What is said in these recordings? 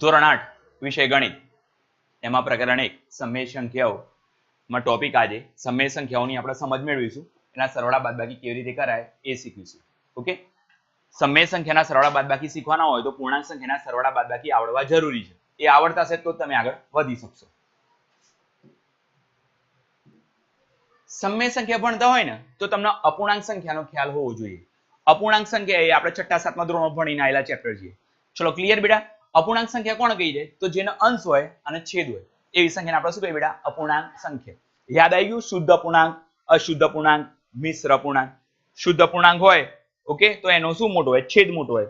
ધોરણ આઠ, વિષય ગણિત. એમાં પ્રકરણ એક સમય સંખ્યાઓ. માં ટોપિક આજે સમય સંખ્યાઓની આપણે સમજ મેળવીશું. એના સરવાળા બાદબાકી કેવી રીતે કરાય, એ શીખીશું ઓકે? સમય સંખ્યાના સરવાળા બાદબાકી શીખવાના હોય તો પૂર્ણાંક સંખ્યાના સરવાળા બાદબાકી આવડવા જરૂરી છે. એ આવડતા છે તો તમે આગળ વધી શકશો. સમય સંખ્યા ભણતા હોય ને, તો તમને અપૂર્ણાંક સંખ્યાનો ખ્યાલ હોવો જોઈએ. અપૂર્ણાંક સંખ્યા એ આપણે છઠ્ઠા, સાતમા ધોરણમાં ભણીને આવેલા ચેપ્ટર છે ચલો ક્લિયર બેટા? અપૂર્ણાંક સંખ્યા કોણ કહી છે તો જેનો અંશ હોય અને છેદ હોય. એવી સંખ્યાને આપણે શું કહીએ બેટા? અપૂર્ણાંક સંખ્યા. યાદ આવી ગયું? શુદ્ધ અપૂર્ણાંક, અશુદ્ધ અપૂર્ણાંક, મિશ્ર અપૂર્ણાંક. શુદ્ધ અપૂર્ણાંક હોય, ઓકે? તો એનો શું મોટો હોય? છેદ મોટો હોય.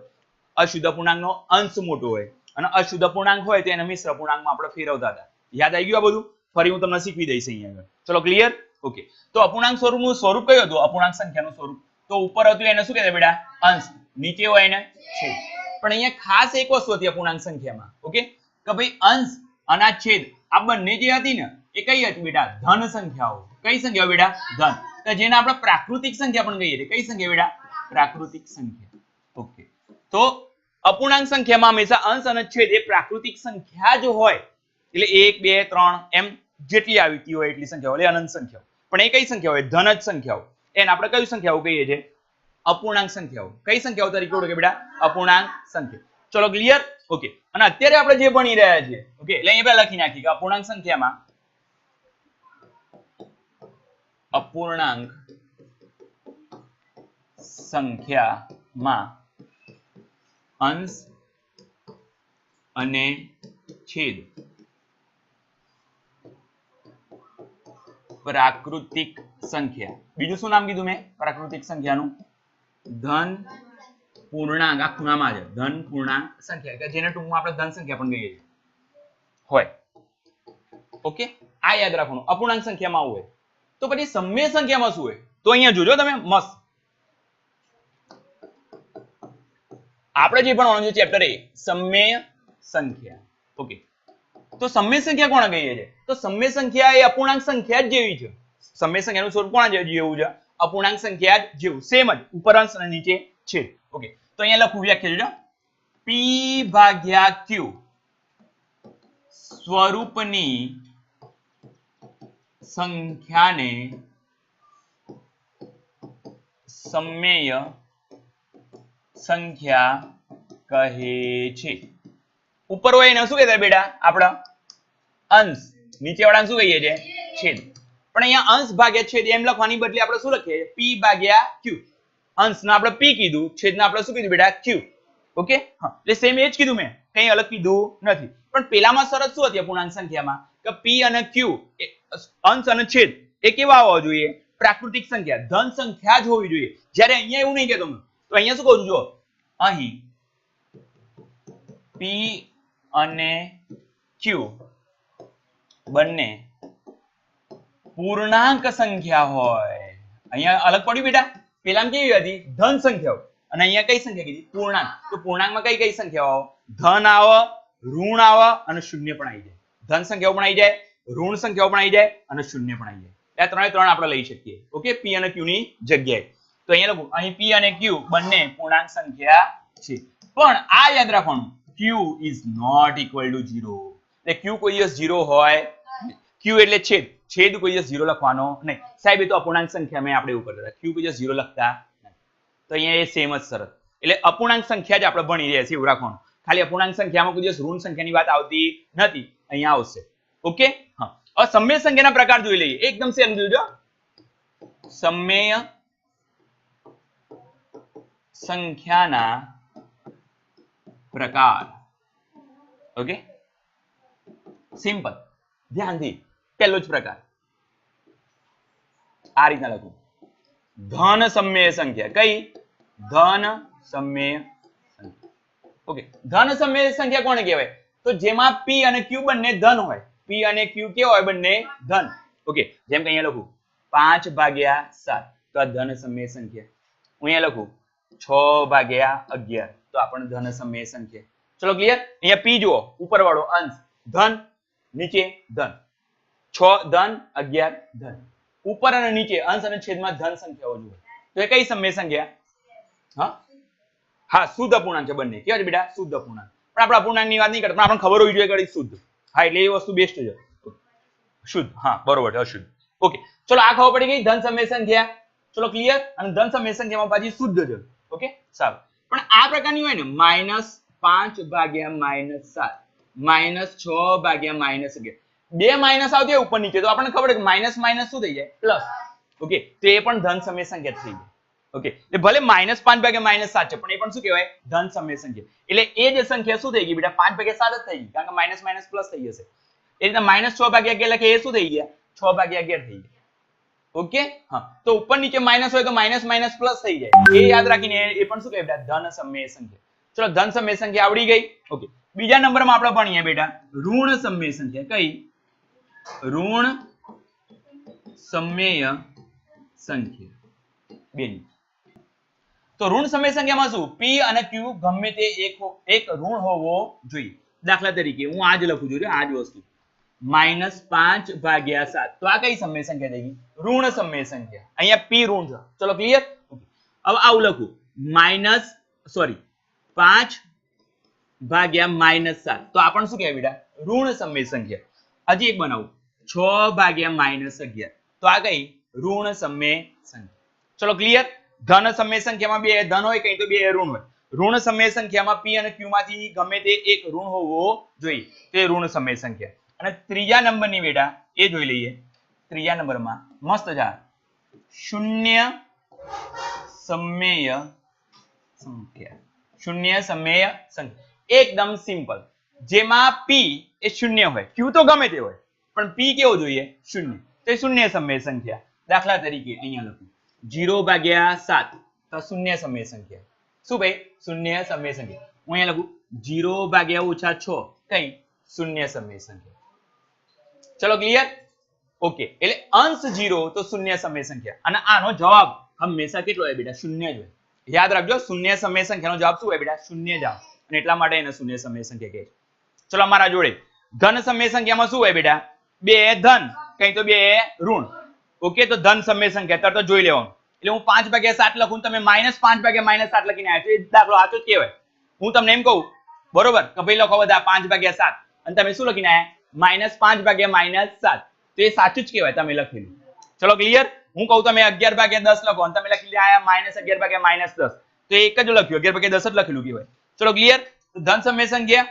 અશુદ્ધ અપૂર્ણાંકનો અંશ મોટો હોય. અને અશુદ્ધ અપૂર્ણાંક હોય તો એને મિશ્ર અપૂર્ણાંકમાં આપણે ફેરવતા હતા. યાદ આવી ગયું આ બધું? ફરી હું તમને શીખવી દઈશ અહીંયા ચલો ક્લિયર ઓકે. તો અપૂર્ણાંક સ્વરૂપનું સ્વરૂપ કયું હતું? અપૂર્ણાંક સંખ્યાનું સ્વરૂપ. તો ઉપર હતું એને શું કહેવાય બેટા? અંશ. નીચે હોય એને છેદ. પણ અહીંયા ખાસ એક વસ્તુ હતી અપૂર્ણાંક સંખ્યામાં, ઓકે? કે ભાઈ અંશ અને છેદ આ બંને જે હતી ને, એ કઈ હતી બેટા? ધન સંખ્યાઓ. કઈ સંખ્યાઓ બેટા? ધન. તો જેને આપણે પ્રાકૃતિક સંખ્યા પણ કહીએ છીએ. કઈ સંખ્યા બેટા? પ્રાકૃતિક સંખ્યા. ઓકે. તો અપૂર્ણાંક સંખ્યામાં હંમેશા અંશ અને છેદ એ પ્રાકૃતિક સંખ્યા જ હોય. એટલે એક, બે, ત્રણ, એમ જેટલી આવતી હોય એટલી સંખ્યાઓ એટલે અનંત સંખ્યાઓ. પણ એ કઈ સંખ્યા હોય? ધન જ સંખ્યાઓ. એને આપણે કઈ સંખ્યાઓ કહીએ છીએ? અપૂર્ણાંક સંખ્યાઓ કઈ સંખ્યાઓ તરીકે ઓળખે બેટા? અપૂર્ણાંક સંખ્યા. ચલો ક્લિયર ઓકે અને અત્યારે આપણે જે ભણી રહ્યા છીએ ઓકે એટલે અહીંયા લખી નાખીએ કે અપૂર્ણાંક સંખ્યામાં અપૂર્ણાંક સંખ્યામાં અંશ અને છેદ પ્રાકૃતિક સંખ્યા. બીજું શું નામ કીધું મેં? પ્રાકૃતિક સંખ્યાનું. ધન પૂર્ણાંક, આ ખૂણામાં છે. ધન પૂર્ણાંક સંખ્યા કે જેને ટૂંકમાં આપણે ધન સંખ્યા પણ કહીએ છીએ. હોય. ઓકે? આ યાદ રાખવાનું. અપૂર્ણાંક સંખ્યામાં હોય. તો પછી સમય સંખ્યામાં શું હોય? તો અહીંયા જોજો તમે, મસ્ત. આપણે જે ભણવાનું છે ચેપ્ટર એ, સમય સંખ્યા. ઓકે. તો સમય સંખ્યા કોણ કહીએ છીએ? તો સમય સંખ્યા એ અપૂર્ણાંક સંખ્યા જ જેવી છે. સમય સંખ્યાનું સ્વરૂપ કોણ જેવું છે? અપૂર્ણાંક સંખ્યા જેવું સેમ જ, ઉપર અંશ અને નીચે છે. ઓકે તો અહીંયા લખું, વ્યાખ્યા જોજો. P ભાગ્યા q સ્વરૂપની સંખ્યાને સમય સંખ્યા કહે છે. ઉપર હોય એને શું કહેતા બેટા? આપણા અંશ. નીચે વાળા શું કહીએ છીએ? છેદ. પણ અહીંયા અંશ ભાગ્યા છેદ એમ લખવાની બદલે આપણે શું લખીએ? P ભાગ્યા q. અંશને આપણે p કીધું. છેદને આપણે શું કીધું બેટા? Q. ઓકે હા. એટલે સેમ એ જ કીધું મેં. કંઈ અલગ કીધું નથી. પણ પેલામાં શરત શું હતી અપૂર્ણાંક સંખ્યામાં? કે p અને q અંશ અને છેદ એ કેવા હોવા જોઈએ? પ્રાકૃતિક સંખ્યા. ધન સંખ્યા જ હોવી જોઈએ. જ્યારે અહીંયા એવું નહીં કહેતો હું તો અહીંયા શું કહું છું? જો અહીં p અને q બંને પૂર્ણાંક સંખ્યા હોય. અહીંયા અલગ પડ્યું બેટા. પેલા કેવી હતી? ધન સંખ્યાઓ અને અહીંયા કઈ સંખ્યા કીધી? પૂર્ણાંક. તો પૂર્ણાંકમાં કઈ કઈ સંખ્યાઓ ધન આવે, ઋણ આવે અને શૂન્ય પણ આવી જાય. ધન સંખ્યાઓ પણ આવી જાય, ઋણ સંખ્યાઓ પણ આવી જાય અને શૂન્ય પણ આવી જાય. આ ત્રણે ત્રણ આપણે લઈ શકીએ. ઓકે? P અને q ની જગ્યાએ. તો અહીંયા લખું. અહીં p અને q બંને પૂર્ણાંક સંખ્યા છે. પણ આ યાદ રાખવાનું. Q is not equal to 0 એટલે q કોઈ દિવસ 0 હોય. Q એટલે છેદ. છેદ કોઈ 0 લખવાનો નહીં. સાહેબ, એ તો અપૂર્ણાંક સંખ્યા મેં આપણે એવું કરતા q કોઈ 0 લખતા તો અહીંયા એ સેમ જ શરત એટલે અપૂર્ણાંક સંખ્યા જ આપણે ભણી રહ્યા છીએ એવું રાખવાનું. ખાલી અપૂર્ણાંક સંખ્યામાં કોઈ ઋણ સંખ્યાની વાત આવતી નથી. અહીંયા આવશે. ઓકે હા. સમય સંખ્યાના પ્રકાર જોઈ લઈએ. એકદમ સેમ જોજો સમય સંખ્યાના પ્રકાર. ઓકે સિમ્પલ ધ્યાનથી. પહેલો જ પ્રકાર. આ રીતના લખું. ધન સમય સંખ્યા. કઈ? ધન સમય ઓકે ધન સમય સંખ્યા કોને કહેવાય? તો જેમાં p અને q બંને ધન હોય. P અને q કે હોય? બંને ધન. ઓકે જેમ કે અહીંયા લખું. 5 ભાગ્યા 7 તો આ ધન સમય સંખ્યા. હું અહીંયા લખું. છ ભાગ્યા અગિયાર. તો આ પણ ધન સમય સંખ્યા. ચલો ક્લિયર અહીંયા p જુઓ. ઉપર વાળો અંશ. ધન, નીચે ધન. છ, ધન, અગિયાર, ધન. ઉપર અને નીચે અંશ અને છેદમાં ધન સંખ્યાઓ જુઓ તો એ કઈ સમય સંખ્યા? હા? હા, શુદ્ધ અપૂર્ણાંક છે બંને. કેવા છે બેટા? શુદ્ધ અપૂર્ણાંક. પણ આપણે અપૂર્ણાંકની વાત નહીં કરતા, પણ આપણને ખબર હોવી જોઈએ કઈ શુદ્ધ. હા, એટલે એ વસ્તુ બેસ્ટ છે. શુદ્ધ. હા, બરોબર છે, અશુદ્ધ. ઓકે. ચલો, આ ખબર પડી ગઈ? ધન સમય સંખ્યા. ચલો ક્લિયર અને ધન સમય સંખ્યામાં પાછી શુદ્ધ છે. ઓકે? સારું. પણ આ પ્રકારની હોય ને માઇનસ પાંચ ભાગ્યા માઇનસ સાત. માઇનસ છ ભાગ્યા માઇનસ અગિયાર. બે માઇનસ આવતી ઉપર નીચે. તો આપણને ખબર માઇનસ માઇનસ શું થઈ જાય? પ્લસ ઓકે તો એ પણ ધન સમય સંખ્યા થઈ જાય. ઓકે ભલે માઇનસ પાંચ ભાગ્યા માઇનસ સાત છે, પણ એ પણ શું કહેવાય? ધન સમય સંખ્યા એટલે એ જે સંખ્યા શું થઈ ગઈ બેટા? પાંચ ભાગ્યા સાત જ થઈ ગઈ, કારણ કે માઇનસ માઇનસ પ્લસ થઈ જશે. એ રીતે માઇનસ છ ભાગ્યા અગિયાર લખે એ શું થઈ ગયા? છ ભાગ્યા અગિયાર થઈ ગયા. ઓકે હા. તો ઉપર નીચે માઇનસ હોય તો માઇનસ માઇનસ પ્લસ થઈ જાય. એ યાદ રાખીને એ પણ શું કહેવાય ધન સમય સંખ્યા ચલો, ધન સમય સંખ્યા આવડી ગઈ? ઓકે બીજા નંબરમાં આપણે ભણીએ બેટા. ઋણ સમય સંખ્યા કઈ? ઋણ સમય સંખ્યા. બેની તો ઋણ સમય સંખ્યામાં શું? P અને q ગમે તે એક એક ઋણ હોવો જોઈએ. દાખલા તરીકે હું આ જ લખું છું આ જ વસ્તુ. માઇનસ પાંચ ભાગ્યા સાત. તો આ કઈ સમય સંખ્યા થઈ ઋણ સમય સંખ્યા. અહીંયા p ઋણ છે. ચલો ક્લિયર હવે આવું લખું. માઇનસ સોરી પાંચ ભાગ્યા માઇનસ સાત. તો આ પણ શું કહેવાય ઋણ સમય સંખ્યા. હજી એક બનાવું. છ ભાગ્યા માઇનસ અગિયાર. તો આ કઈ? ઋણ સમય સંખ્યા. ચલો ક્લિયર ધન સમય સંખ્યામાં બે, ધન હોય કઈ તો બે ઋણ હોય. ઋણ સમય સંખ્યામાં p અને q માંથી ગમે તે એક ઋણ હોવો જોઈએ. તે ઋણ સમય સંખ્યા. અને ત્રીજા નંબરની બેટા એ જોઈ લઈએ. ત્રીજા નંબરમાં મસ્ત જા. શૂન્ય સમય સંખ્યા. શૂન્ય સમય સંખ્યા. એકદમ સિમ્પલ જેમાં p એ શૂન્ય હોય. ક્યુ તો ગમે તે હોય, પણ પી કેવો જોઈએ? શૂન્ય. તો એ શૂન્ય સમય સંખ્યા દાખલા તરીકે અહીંયા લખું. જીરો ભાગ્યા સાત. તો શૂન્ય સમય સંખ્યા શું ભાઈ? શૂન્ય સમય સંખ્યા હું અહીંયા લખું. જીરો ભાગ્યા ઓછા છ. કઈ? શૂન્ય સમય સંખ્યા ચલો ક્લિયર ઓકે એટલે અંશ જીરો તો શૂન્ય સમય સંખ્યા અને આનો જવાબ હંમેશા કેટલો હોય બેટા? શૂન્ય જ હોય. યાદ રાખજો, શૂન્ય સમય સંખ્યાનો જવાબ શું હોય બેટા? શૂન્ય જ આવે. અને એટલા માટે એને શૂન્ય સમય સંખ્યા કહે છે. ચલો અમારા જોડે ધન સમય સંખ્યામાં શું હોય બેટા? બે ધન, કઈ તો બે ઋણ. ઓકે, તો ધન સમય સંખ્યા તરત જોઈ લેવાનું. એટલે હું પાંચ ભાગ્યા સાત લખું તમે માઇનસ પાંચ ભાગ્યા માઇનસ સાત લખીને આવ્યા છો. એ દાખલો સાચો જ કહેવાય. હું તમને એમ કહું, બરોબર? કે ભાઈ લખો બધા પાંચ ભાગ્યા સાત. અને તમે શું લખીને આવ્યા માઇનસ પાંચ ભાગ્યા માઇનસ સાત. તો એ સાચું જ કહેવાય તમે લખેલું ચલો, ક્લિયર? હું કહું તમે અગિયાર ભાગ્યા દસ લખો અને તમે લખી આયા માઇનસ અગિયાર ભાગ્યા માઇનસ દસ. તો એક જ લખ્યું. અગિયાર ભાગ્યા દસ જ લખેલું કહેવાય. ચલો, ક્લિયર? ધન સમય સંખ્યા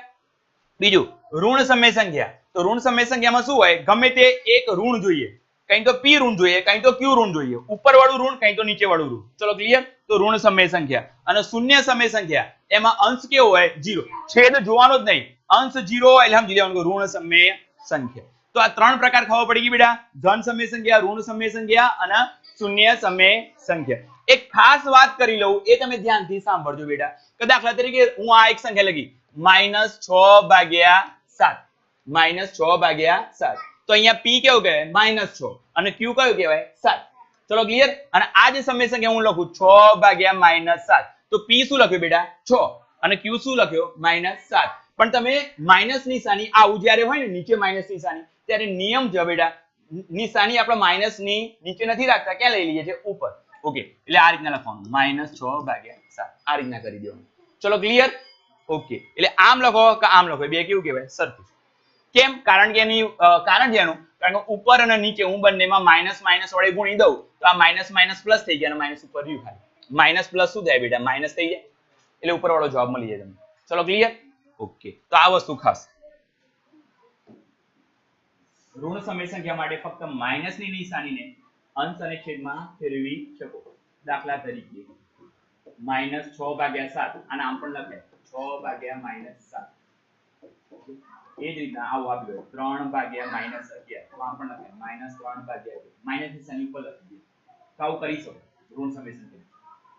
બીજું, ઋણ સમય સંખ્યા તો ઋણ સમય સંખ્યામાં શું હોય? ગમે તે એક ઋણ જોઈએ. કઈ તો પી ઋણ જોઈએ, કઈ તો ક્યુ ઋણ જોઈએ. ઉપર વાળું ઋણ, કઈ તો નીચે વાળું ઋણ. ચલો ક્લિયર તો ઋણ સમય સંખ્યા અને શૂન્ય સમય સંખ્યા એમાં અંશ કેવો હોય? જીરો છેદ જોવાનો જ નહીં. અંશ જીરો એટલે સમજી લેવાનું ઋણ સમય સંખ્યા તો આ ત્રણ પ્રકાર ખબર પડી ગઈ બેટા. ધન સમય સંખ્યા ઋણ સમય સંખ્યા અને શૂન્ય સમય સંખ્યા એક ખાસ વાત કરી લઉં, એ તમે ધ્યાનથી સાંભળજો બેટા. કે દાખલા તરીકે હું આ એક સંખ્યા લખી. માઇનસ છ ભાગ્યા સાત. માઇનસ છ ભાગ્યા સાત. તો અહીંયા પી કેવું કહેવાય? માઇનસ છ. અને ક્યુ કયું કહેવાય? સાત. ચલો ક્લિયર અને આ જે સમય કે હું લખું, છ ભાગ્યા માઇનસ સાત. તો પી શું લખ્યું બેટા? છ. અને ક્યુ શું લખ્યો? માઇનસ સાત. પણ તમે માઇનસ નિશાની આવું જ્યારે હોય ને, નીચે માઇનસ નિશાની, ત્યારે નિયમ છે બેટા. નિશાની આપણે માઇનસની નીચે નથી રાખતા. ક્યાં લઈ લઈએ છીએ? ઉપર. ઓકે એટલે આ રીતના લખવાનું. માઇનસ છ ભાગ્યા સાત. આ રીતના કરી દેવાનું. ચલો ક્લિયર ઓકે એટલે આમ લખો કે આમ લખો. બે કેવું કહેવાય? સરખું. કેમ? કારણ કે એની કારણ એનું. કારણ કે ઉપર અને નીચે હું બંનેમાં માઇનસ માઇનસ વડે ગુણી દઉં, તો આ માઇનસ માઇનસ પ્લસ થઈ ગયા માઇનસ ઉપર રહ્યું ખાલી. માઇનસ પ્લસ શું થાય બેટા? માઇનસ થઈ જાય. એટલે ઉપર વાળો જવાબ મળી જાય તમને. ચલો ક્લિયર ઓકે તો આ વસ્તુ ખાસ. ઋણ સમય સંખ્યા માટે ફક્ત માઇનસની નિશાનીને અંશ અને છેદમાં ફેરવી શકો. દાખલા તરીકે. માઇનસ છ ભાગ્યા સાત. આના આમ પણ લખાય. છ ભાગ્યા માઇનસ સાત એ જ પણ લખાય માઇનસ ત્રણ ભાગ્યા માઇનસ લખી દે તો આવું કરી શકો.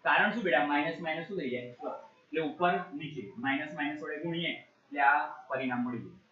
કારણ શું બેટા? માઇનસ માઇનસ શું થઈ જાય? એટલે ઉપર નીચે. માઇનસ માઇનસ વડે ગુણીએ. એટલે આ પરિણામ મળી જાય.